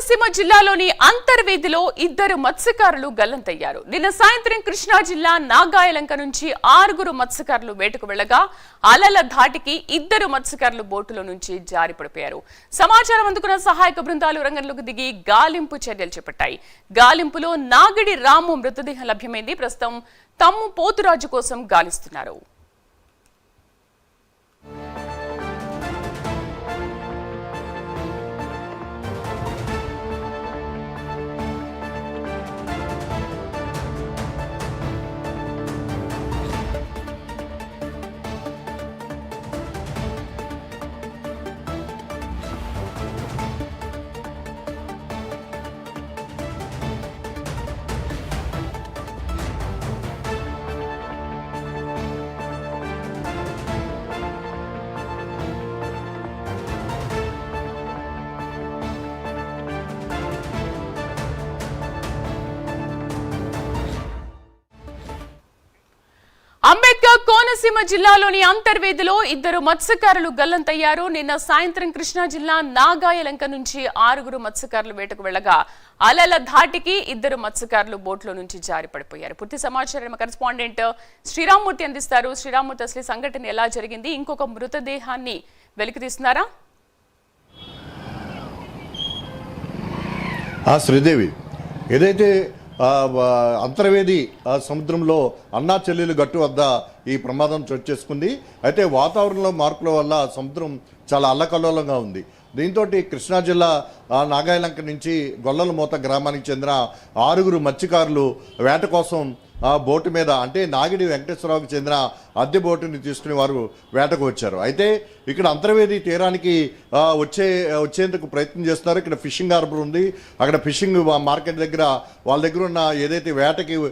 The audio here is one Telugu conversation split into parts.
కోనసీమ జిల్లాలోని అంతర్వేదిలో ఇద్దరు మత్స్యకారులు గల్లంతయ్యారు. నిన్న సాయంత్రం కృష్ణా జిల్లా నాగాయలంక నుంచి ఆరుగురు మత్స్యకారులు వేటకు వెళ్ళగా అలల ధాటికి ఇద్దరు మత్స్యకారులు బోటులో నుంచి జారి పడిపోయారు. సమాచారం అందుకున్న సహాయక బృందాలు రంగంలోకి దిగి గాలింపు చర్యలు చేపట్టాయి. గాలింపులో నాగిడి రాము మృతదేహం లభ్యమైంది. ప్రస్తుతం తమ్ము పోతురాజు కోసం గాలిస్తున్నారు. కోనసీమ జిల్లాలోని అంతర్వేదిలో ఇద్దరు మత్స్యకారులు గల్లంతయ్యారు. నిన్న సాయంత్రం కృష్ణా జిల్లా నాగాయలంక నుంచి ఆరుగురు మత్స్యకారులు వేటకు వెళ్ళగా అలల ధాటికి ఇద్దరు మత్స్యకారులు బోట్లో నుంచి జారి పడిపోయారు. పూర్తి సమాచారం కరెస్పాండెంట్ శ్రీరామ్మూర్తి అందిస్తారు. శ్రీరామ్మూర్తి అసలు సంఘటన ఎలా జరిగింది? ఇంకొక మృతదేహాన్ని వెలికితీస్తున్నారా ఆ శ్రీదేవి ఏదైతే అంతర్వేది సముద్రంలో అన్నా చెల్లెలు గట్టు వద్ద ఈ ప్రమాదం చోటు చేసుకుంది. అయితే వాతావరణంలో మార్పుల వల్ల సముద్రం చాలా అల్లకల్లోలంగా ఉంది. దీంతో కృష్ణా జిల్లా నాగాయలంక నుంచి గొల్లల మూత గ్రామానికి చెందిన ఆరుగురు మత్స్యకారులు వేట కోసం బోటు మీద అంటే నాగిడి వెంకటేశ్వరరావుకి చెందిన అద్దె బోటుని తీసుకుని వారు వేటకు వచ్చారు. అయితే ఇక్కడ అంతర్వేది తీరానికి వచ్చే వచ్చేందుకు ప్రయత్నం చేస్తున్నారు. ఇక్కడ ఫిషింగ్ హార్బర్ ఉంది. అక్కడ ఫిషింగ్ మార్కెట్ దగ్గర వాళ్ళ దగ్గర ఉన్న ఏదైతే వేటకి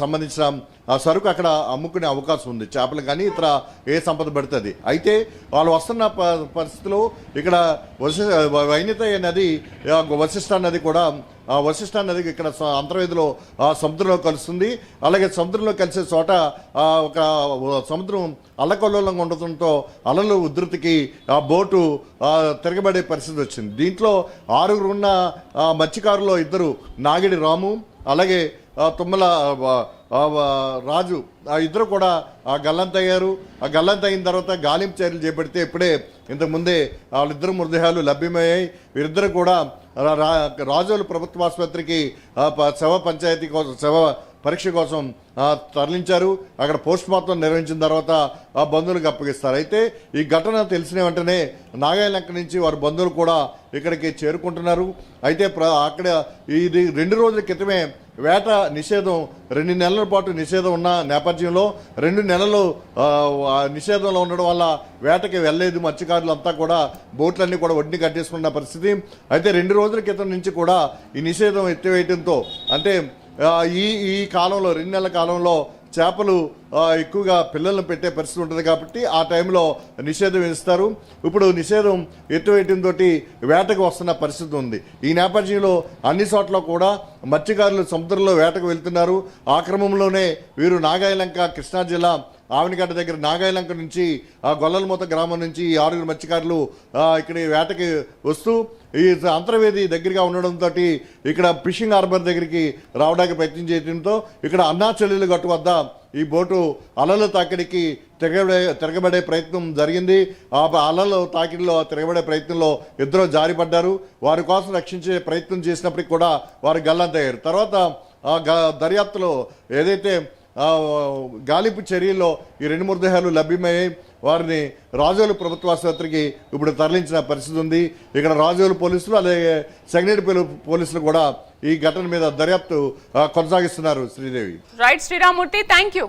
సంబంధించిన ఆ సరుకు అక్కడ అమ్ముకునే అవకాశం ఉంది. చేపలు కానీ ఇతర ఏ సంపద పడుతుంది. అయితే వాళ్ళు వస్తున్న ప- పరిస్థితిలో ఇక్కడ వసి వైనిత నది వశిష్ట నది కూడా వశిష్ఠ నది ఇక్కడ అంతర్వేదిలో ఆ సముద్రంలో కలుస్తుంది. అలాగే సముద్రంలో కలిసే చోట ఒక సముద్రం అల్లకల్లోలంగా ఉండటంతో అలలు ఉధృతికి ఆ బోటు తిరగబడే పరిస్థితి వచ్చింది. దీంట్లో ఆరుగురు ఉన్న ఆ, మత్స్యకారులో ఇద్దరు నాగిడి రాము అలాగే తుమ్మల రాజు ఆ ఇద్దరు కూడా ఆ గల్లంతయ్యారు ఆ గల్లంతయిన తర్వాత గాలింపు చర్యలు చేపడితే ఇప్పుడే ఇంతకుముందే వాళ్ళిద్దరు మృతదేహాలు లభ్యమయ్యాయి. వీరిద్దరు కూడా రాజోలు ప్రభుత్వ ఆసుపత్రికి శవ పంచాయతీ కోసం శవ పరీక్ష కోసం తరలించారు. అక్కడ పోస్ట్ మార్టం నిర్వహించిన తర్వాత ఆ బంధువులకు అప్పగిస్తారు. అయితే ఈ ఘటన తెలిసిన వెంటనే నాగాయలంక నుంచి వారి బంధువులు కూడా ఇక్కడికి చేరుకుంటున్నారు. అయితే ప్ర అక్కడ ఇది రెండు రోజుల క్రితమే వేట నిషేధం రెండు నెలల పాటు నిషేధం ఉన్న నేపథ్యంలో రెండు నెలలు ఆ, నిషేధంలో ఉండడం వల్ల వేటకి వెళ్ళలేదు మత్స్యకారులు అంతా కూడా. బోట్లన్నీ కూడా ఒడ్డుని కట్టేసుకున్న పరిస్థితి. అయితే రెండు రోజుల క్రితం నుంచి కూడా ఈ నిషేధం ఎత్తివేయడంతో అంటే ఈ ఈ కాలంలో రెండు నెలల కాలంలో చేపలు ఎక్కువగా పిల్లలను పెట్టే పరిస్థితి ఉంటుంది కాబట్టి ఆ టైంలో నిషేధం విధిస్తారు ఇప్పుడు నిషేధం ఎత్తువేయటంతో వేటకు వస్తున్న పరిస్థితి ఉంది. ఈ నేపథ్యంలో అన్ని చోట్ల కూడా మత్స్యకారులు సముద్రంలో వేటకు వెళ్తున్నారు. ఆ క్రమంలోనే వీరు నాగాయలంక కృష్ణా జిల్లా ఆవినిగడ్డ దగ్గర నాగాయలంక నుంచి ఆ గొల్లలమూత గ్రామం నుంచి ఆరుగురు మత్స్యకారులు ఇక్కడ ఈ వేటకి వస్తూ ఈ అంతర్వేది దగ్గరగా ఉండడంతో ఇక్కడ ఫిషింగ్ హార్బర్ దగ్గరికి రావడానికి ప్రయత్నం చేయడంతో ఇక్కడ అన్నా చెల్లెలు గట్టు వద్ద ఈ బోటు అలల తాకిడికి తిరగబడే తిరగబడే ప్రయత్నం జరిగింది. ఆ బ- అలల తాకిడిలో తిరగబడే ప్రయత్నంలో ఇద్దరు జారిపడ్డారు. వారి కోసం రక్షించే ప్రయత్నం చేసినప్పటికి కూడా వారు గల్లంతయ్యారు. తర్వాత ఆ గ- దర్యాప్తులో ఏదైతే గాలింపు చర్యల్లో ఈ రెండు మృతదేహాలు లభ్యమయ్యాయి వారిని రాజోలు ప్రభుత్వ ఆసుపత్రికి ఇప్పుడు తరలించిన పరిస్థితి ఉంది. ఇక్కడ రాజోలు పోలీసులు అలాగే సెకండరీ పోలీసులు కూడా ఈ ఘటన మీద దర్యాప్తు కొనసాగిస్తున్నారు Sridevi. Right Sriramamurthy thank you